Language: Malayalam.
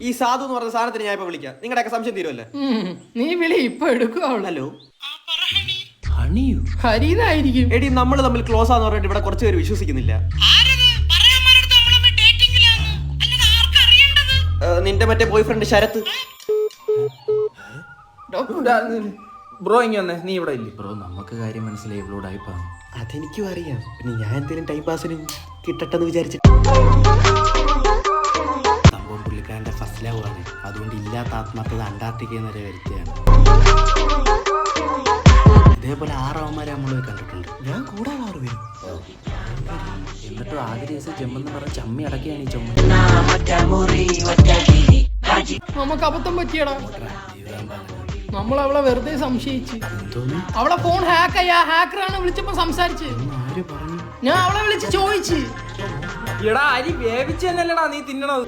ഈ സാധു എന്ന് പറഞ്ഞ സാധനത്തിന് ഞാൻ ഇപ്പൊ വിളിക്കാം. നിങ്ങളുടെയൊക്കെ സംശയം തീരുമല്ലേ? ഉം, നീ വിളി ഇപ്പൊ എടുക്കുവാളൂ ഹലോ? എടി നമ്മൾ തമ്മിൽ ക്ലോസ് ആന്ന് പറഞ്ഞിട്ട് ഇവിടെ കുറച്ച് പേര് വിശ്വസിക്കുന്നില്ല. ഏ, നിന്റെ മറ്റേ ബോയ് ഫ്രണ്ട് ശരത്ത് ബ്രോ ഇങ്ങ വന്നേ. നീ ഇവിടെ ഇല്ലേ? ബ്രോ നമുക്ക് കാര്യം മനസ്സിലായി. ഇവളോട് അതെനിക്കും അറിയാം. പിന്നെ ഞാൻ എന്തെങ്കിലും ടൈം പാസിന് കിട്ടട്ടെന്ന് വിചാരിച്ചിട്ട്. പുള്ളിക്കാരന്റെ ഫസ്റ്റ് ലവ് ആണ്. അതുകൊണ്ട് ഇല്ലാത്ത ആത്മാർത്ഥത അന്റാർട്ടിക്കയിൽ വരെ വരുത്തിയാണ് ഇതേപോലെ ആറാവന്മാരെ നമ്മൾ കണ്ടിട്ടുണ്ട്. ഞാൻ കൂടെ ആറ് പേരും. എന്നിട്ടും ആദ്യ ദിവസം ചെമ്മെന്ന് പറഞ്ഞ ചമ്മി അടക്കിയാണ് ഈ ചുമ നമുക്ക് അബദ്ധം പറ്റിയടാ. നമ്മൾ അവളെ വെറുതെ സംശയിച്ച്. അവളെ ഫോൺ ഹാക്ക് ആയി. ആ ഹാക്കറാണ് വിളിച്ചപ്പോ സംസാരിച്ച്. പറഞ്ഞു? ഞാൻ അവളെ വിളിച്ച് ചോദിച്ച്. എടാ അരി വേവിച്ചെന്നല്ലടാ നീ തിന്നണത്.